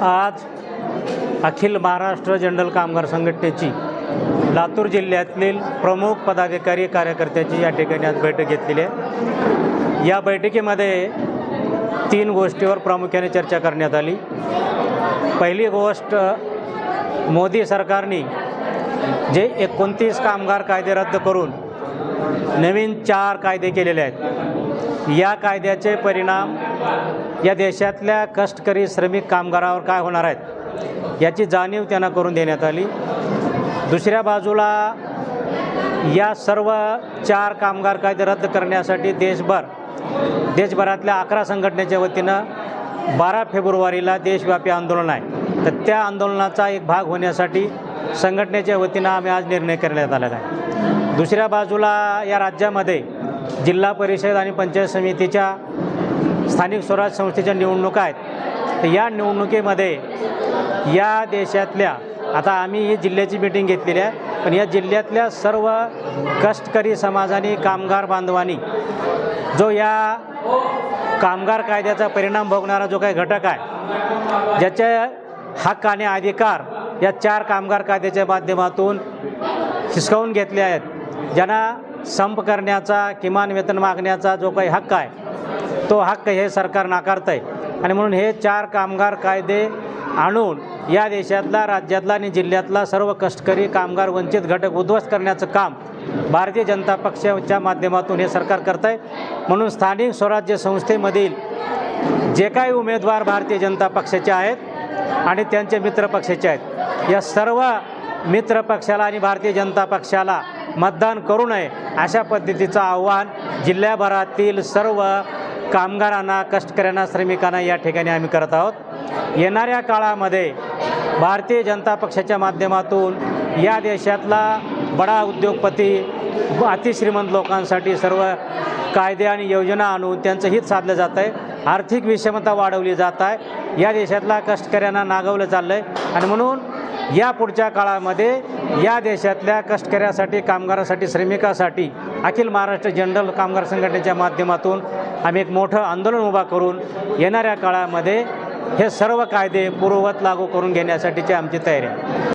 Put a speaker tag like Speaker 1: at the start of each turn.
Speaker 1: आज अखिल महाराष्ट्र जनरल कामगार संघटनेची लातूर जिल्ह्यातील प्रमुख पदाधिकारी कार्यकर्त्याची या ठिकाणी आज बैठक घेतलेली आहे. या बैठकीमध्ये तीन गोष्टीवर प्रामुख्याने चर्चा करण्यात आली. पहिली गोष्ट मोदी सरकारने जे एकोणतीस कामगार कायदे रद्द करून नवीन चार कायदे केलेले आहेत. या कायद्याचे परिणाम या देशातल्या कष्टकरी श्रमिक कामगारावर काय होणार आहेत याची जाणीव त्यांना करून देण्यात आली. दुसऱ्या बाजूला या सर्व चार कामगार कायदे रद्द करण्यासाठी देशभर देशभरातल्या अकरा संघटनेच्या वतीनं बारा फेब्रुवारीला देशव्यापी आंदोलन आहे. तर त्या आंदोलनाचा एक भाग होण्यासाठी संघटनेच्या वतीनं आम्ही आज निर्णय करण्यात आलेला आहे. दुसऱ्या बाजूला या राज्यामध्ये जिल्हा परिषद आणि पंचायत समितीच्या स्थानिक स्वराज संस्थेच्या निवडणुका आहेत. तर या निवडणुकीमध्ये या देशातल्या आता आम्ही ही जिल्ह्याची मीटिंग घेतलेली आहे पण या जिल्ह्यातल्या सर्व कष्टकरी समाजाने कामगार बांधवांनी जो या कामगार कायद्याचा परिणाम भोगणारा जो काही घटक आहे ज्याचे हक्क आणि अधिकार या चार कामगार कायद्याच्या माध्यमातून हिसकावून घेतले आहेत ज्यांना संप करण्याचा किमान वेतन मागण्याचा जो काही हक्क आहे तो हक्क हे सरकार नाकारतं आहे आणि म्हणून हे चार कामगार कायदे आणून या देशातला राज्यातला आणि जिल्ह्यातला सर्व कष्टकरी कामगार वंचित घटक उद्ध्वस्त करण्याचं काम भारतीय जनता पक्षाच्या माध्यमातून हे सरकार करत आहे म्हणून स्थानिक स्वराज्य संस्थेमधील जे काही उमेदवार भारतीय जनता पक्षाचे आहेत आणि त्यांचे मित्र पक्षाचे आहेत या सर्व मित्र पक्षाला आणि भारतीय जनता पक्षाला मतदान करू नये अशा पद्धतीचं आव्हान जिल्ह्याभरातील सर्व कामगारांना कष्टकऱ्यांना श्रमिकांना या ठिकाणी आम्ही करत आहोत. येणाऱ्या काळामध्ये भारतीय जनता पक्षाच्या माध्यमातून या देशातला बडा उद्योगपती अतिश्रीमंत लोकांसाठी सर्व कायदे आणि योजना आणून त्यांचं हित साधलं जात आहे आर्थिक विषमता वाढवली जात आहे या देशातला कष्टकऱ्यांना नागवलं चाललं आहे आणि म्हणून या पुढच्या काळामध्ये या देशातल्या कष्टकऱ्यासाठी कामगारासाठी श्रमिकासाठी अखिल महाराष्ट्र जनरल कामगार संघटनेच्या माध्यमातून आम्ही एक मोठं आंदोलन उभा करून येणाऱ्या काळामध्ये हे सर्व कायदे पूर्ववत लागू करून घेण्यासाठीची आमची तयारी आहे.